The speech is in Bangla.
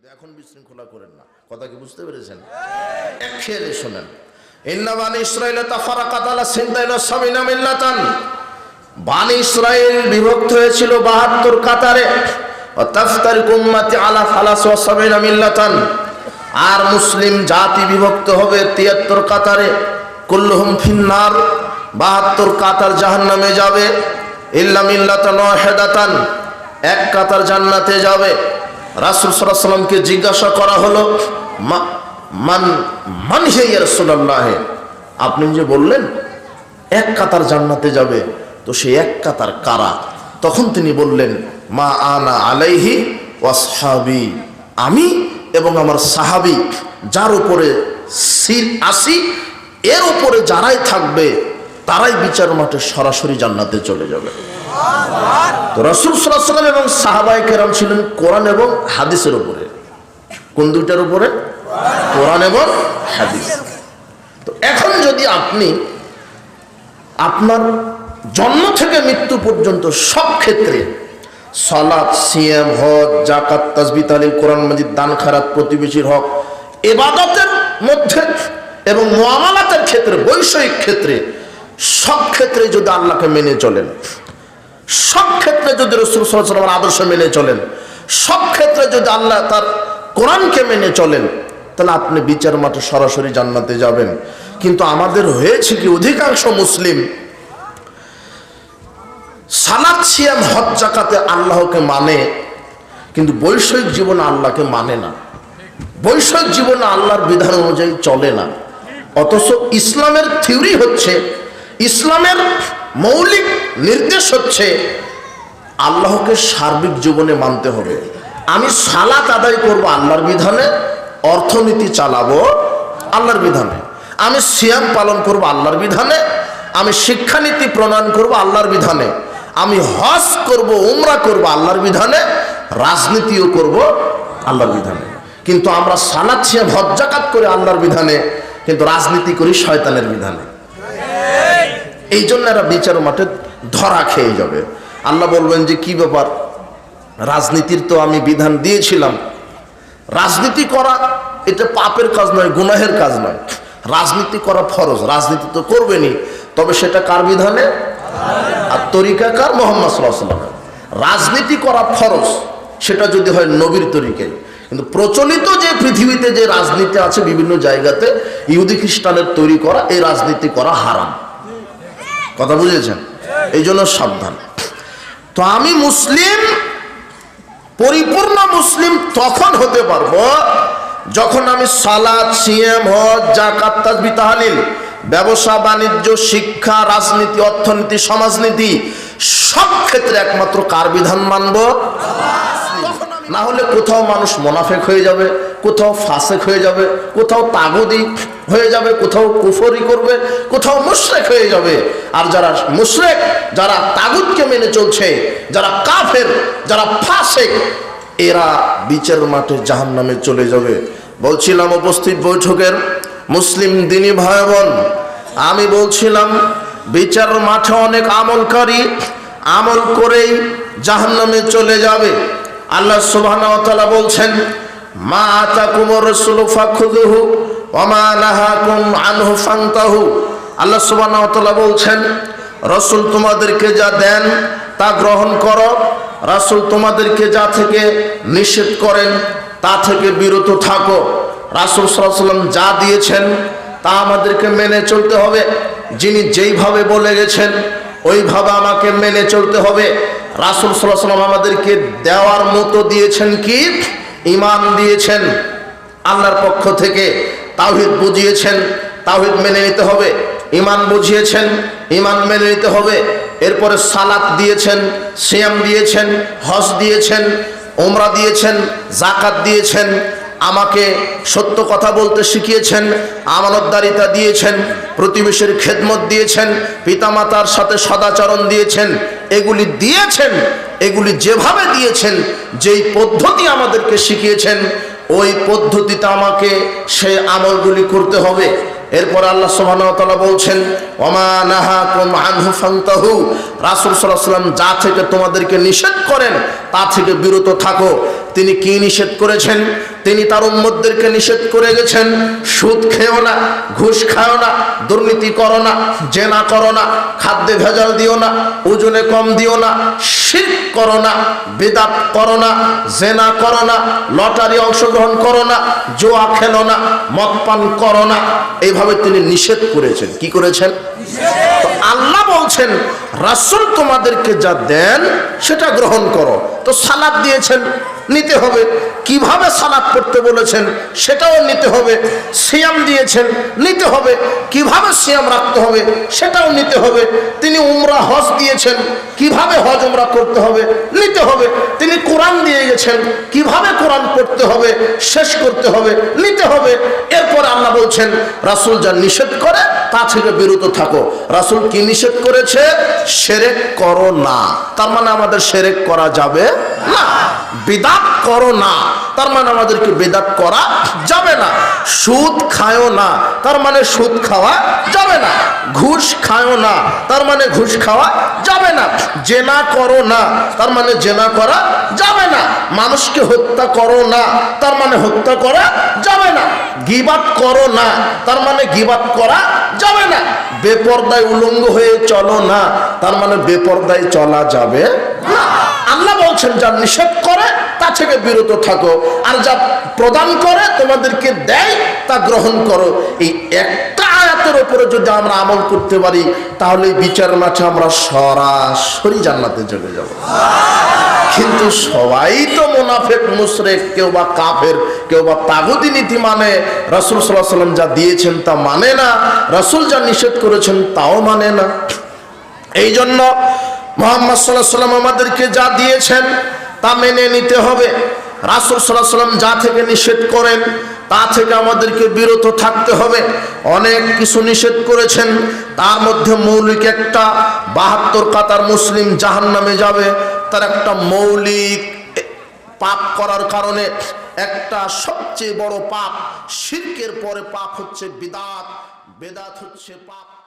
কিন্তু এখন বিশৃঙ্খলা করেন না। কথা কি বুঝতে পেরেছেন? এক খেয়ালে শোনেন ইন্নাবান ইসরায়েল তাফারাকাত আলা সিনতাইন সামিনা মিল্লাতান। বানি ইসরায়েল বিভক্ত হয়েছিল বাহাত্তর কাতারে। ও তাফতারিক উম্মাতি আলা ফালাস ওয়া সামিনা মিল্লাতান। আর মুসলিম জাতি বিভক্ত হবে তিয়াত্তর কাতারে। কুল্লুহুম ফিন্নার। বাহাত্তর কাতার জাহান্নামে যাবে। ইল্লা মিল্লাতান ওয়াহিদাতান। এক কাতার জান্নাতে যাবে। রাসূল সাল্লামকে জিজ্ঞাসা করা হলো মান মান হে আপনি যে বললেন, এক কাতার জান্নাতে যাবে। তো সেই এক কাতার কারা? তখন তিনি বললেন, মা আনা আলাইহি ওয়াসহাবি, আমি এবং আমার সাহাবি, যার উপরে সির আসি, এর উপরে যারাই থাকবে, তারাই বিচার মাঠে সরাসরি জান্নাতে চলে যাবে। তো রসুল সাল্লাম এবং সাহাবাই কেরাম ছিলেন কোরআন এবং হাদিসের উপরে। কোন দুইটার উপরে? কোরআন এবং হাদিস। তো এখন যদি আপনি আপনার জন্ম থেকে মৃত্যু পর্যন্ত সব ক্ষেত্রে সালাদ সিয়াম, হজ জাকাত তাজবি তালিম কোরআন মাজিদ, দান, খারাত, প্রতিবেশীর হক, এবাদতের মধ্যে এবং মোয়ামালাতের ক্ষেত্রে, বৈষয়িক ক্ষেত্রে সব ক্ষেত্রে যদি আল্লাহকে মেনে চলেন সব ক্ষেত্রে যদি রসুল সাল্লামের আদর্শ মেনে চলেন, সব ক্ষেত্রে যদি আল্লাহ তার কোরআনকে মেনে চলেন, তাহলে আপনি বিচার মাঠে সরাসরি জান্নাতে যাবেন। কিন্তু আমাদের হয়েছে কি অধিকাংশ মুসলিম সালাদ সিয়াম, হজ জাকাতে আল্লাহকে মানে কিন্তু বৈষয়িক জীবনে আল্লাহকে মানে না। বৈষয়িক জীবনে আল্লাহর বিধান অনুযায়ী চলে না। অথচ ইসলামের থিওরি হচ্ছে, ইসলামের মৌলিক নির্দেশ হচ্ছে আল্লাহকে সার্বিক জীবনে মানতে হবে। আমি সালাত আদায় করব আল্লাহর বিধানে, অর্থনীতি চালাবো আল্লাহর বিধানে। আমি সিয়াম পালন করব আল্লাহর বিধানে, আমি শিক্ষানীতি প্রণয়ন করব আল্লাহর বিধানে। আমি হজ করব, উমরা করব আল্লাহর বিধানে, রাজনীতিও করব আল্লাহর বিধানে। কিন্তু আমরা সালাদ সিয়াম, হজ, জাকাত করে আল্লাহর বিধানে, কিন্তু রাজনীতি করি শয়তানের বিধানে। এই জন্য এরা বিচার মাঠে ধরা খেয়ে যাবে। আল্লাহ বলবেন যে, কি ব্যাপার? রাজনীতির তো আমি বিধান দিয়েছিলাম। রাজনীতি করা এটা পাপের কাজ নয়, গুনাহের কাজ নয়। রাজনীতি করা ফরজ, রাজনীতি তো করবেনি তবে সেটা কার বিধানে? আর তরিকা কার? মোহাম্মদ সাল্লাহ রাজনীতি করা ফরজ, সেটা যদি হয় নবীর তরিকায়। কিন্তু প্রচলিত যে পৃথিবীতে যে রাজনীতি আছে বিভিন্ন জায়গাতে, ইহুদি খ্রিস্টানের তৈরি করা, এই রাজনীতি করা হারাম। কথা বুঝেছেন? এই জন্য সাবধান। তো আমি মুসলিম, পরিপূর্ণ মুসলিম তখন হতে পারব যখন আমি সালাদ সিএম হজ জাকাত তাজবি ব্যবসা, বাণিজ্য, শিক্ষা, রাজনীতি, অর্থনীতি, সমাজনীতি সব ক্ষেত্রে একমাত্র কার বিধান মানবো? না হলে কোথাও মানুষ মোনাফেক হয়ে যাবে। কোথাও ফাসেক হয়ে যাবে, কোথাও তাগুদি হয়ে যাবে, কোথাও কুফরি করবে, কোথাও মুশরেক হয়ে যাবে। আর যারা মুশরেক, যারা তাগুদকে মেনে চলছে, যারা কাফের, যারা ফাসেক, এরা বিচার মাঠে জাহান নামে চলে যাবে। বলছিলাম উপস্থিত বৈঠকের মুসলিম দিনী ভাই বোন আমি বলছিলাম বিচার মাঠে অনেক আমলকারী আমল করেই জাহান্নামে চলে যাবে। আল্লাহ তাআলা বলছেন মা আতাকুমুর রাসূলু ফাখুযুহু ওয়া মা নাহাকুম আনহু ফান্তাহু। আল্লাহ বলছেন, রাসূল তোমাদেরকে যা দেন তা গ্রহণ করো, রাসূল তোমাদেরকে যা থেকে নিষেধ করেন তা থেকে বিরত থাকো। রাসূল সাল্লাল্লাহু যা দিয়েছেন তা আমাদেরকে মেনে চলতে হবে। যিনি যেইভাবে বলে গেছেন, ওইভাবে আমাকে মেনে চলতে হবে। রাসুল সাল্লাহ সাল্লাম আমাদেরকে দেওয়ার মতো দিয়েছেন কি? ইমান দিয়েছেন, আল্লাহর পক্ষ থেকে তাওহিদ বুঝিয়েছেন, তাওহিদ মেনে নিতে হবে ইমান বুঝিয়েছেন ইমান মেনে নিতে হবে। এরপরে সালাত দিয়েছেন, সিয়াম দিয়েছেন, হজ দিয়েছেন ওমরা দিয়েছেন জাকাত দিয়েছেন, আমাকে সত্য কথা বলতে শিখিয়েছেন, আমানতদারিতা দিয়েছেন, প্রতিবেশীর খেদমত দিয়েছেন, পিতামাতার সাথে সদাচরণ দিয়েছেন, এগুলি দিয়েছেন এগুলি যেভাবে দিয়েছেন, যেই পদ্ধতি আমাদেরকে শিখিয়েছেন, ওই পদ্ধতিতে আমাকে সে আমলগুলি করতে হবে। এরপর আল্লাহ সোহানা বলছেন রাসুল সাল্লাম যা থেকে তোমাদেরকে নিষেধ করেন, তা থেকে বিরত থাকো। তিনি কি নিষেধ করেছেন? তিনি তার উম্মতদেরকে নিষেধ করে গেছেন। সুদ খেও না, ঘুষ খাও না, দুর্নীতি করো না, জেনা করো না, খাদ্যে ভেজাল দিও না, ওজনে কম দিও না শির করো না, বেদাত করো না, জেনা করো না, লটারি অংশগ্রহণ করো না, জোয়া খেলো না মদ পান করো না। এইভাবে তিনি নিষেধ করেছেন। কি করেছেন? আল্লাহ বলছেন, রাসুল তোমাদেরকে যা দেন সেটা গ্রহণ করো। তো সালাদ দিয়েছেন, নিতে হবে। কীভাবে সালাদ পড়তে বলেছেন, সেটাও নিতে হবে। সিয়াম দিয়েছেন, নিতে হবে। কীভাবে সিয়াম রাখতে হবে, সেটাও নিতে হবে। তিনি উমরা হজ দিয়েছেন কীভাবে হজ ওমরা করতে হবে, নিতে হবে? তিনি কোরআন দিয়ে গেছেন, কীভাবে কোরআন পড়তে হবে, শেষ করতে হবে, নিতে হবে? এরপর আল্লাহ বলছেন, রাসুল যা নিষেধ করে, তা থেকে বিরত থাকো। রাসুল কি নিষেধ করেছে? সেরেক করো না। তার মানে আমাদের সেরেক করা যাবে না। বিদাত করো না। তার মানে আমাদেরকে বেদাত করা যাবে না। সুদ খায়ও না। তার মানে সুদ খাওয়া যাবে না। ঘুষ খায়ও না। তার মানে ঘুষ খাওয়া যাবে না। জেনা করো না। তার মানে জেনা করা যাবে না। মানুষকে হত্যা করো না। তার মানে হত্যা করা যাবে না। গিবাত করো না। তার মানে গিবাত করা যাবে না। বেপর্দায় উলঙ্গ হয়ে চলো না। তার মানে বেপর্দায় চলা যাবে না। আল্লাহ বলছেন, যা নিষেধ করে, তা থেকে বিরত থাকো। আর যা প্রদান করে, তোমাদেরকে দেয়, তা গ্রহণ করো। এই একটা আয়াতের উপরে যদি আমরা আমল করতে পারি, তাহলে বিচার মাঠে আমরা সরাসরি জান্নাতে চলে যাব। কিন্তু সবাই তো মোনাফেক, মুশরেক, কেউ বা কাফের, কেউ বা তাগুদি নীতি মানে রাসুল সাল্লাহ সাল্লাম যা দিয়েছেন তা মানে না। রাসুল যা নিষেধ করেছেন, তাও মানে না। এই জন্য মোহাম্মদ সাল্লাহ সাল্লাম আমাদেরকে যা দিয়েছেন, তা মেনে নিতে হবে। রাসুল সাল্লাহ সাল্লাম যা থেকে নিষেধ করেন, তা থেকে আমাদেরকে বিরত থাকতে হবে। অনেক কিছু নিষেধ করেছেন, তার মধ্যে মৌলিক একটা, বাহাত্তর কাতার মুসলিম জাহান নামে যাবে। তার একটা মৌলিক পাপ করার কারণে একটা সবচেয়ে বড় পাপ, শিরকের পরে পাপ হচ্ছে বিদাত। বেদাত হচ্ছে পাপ।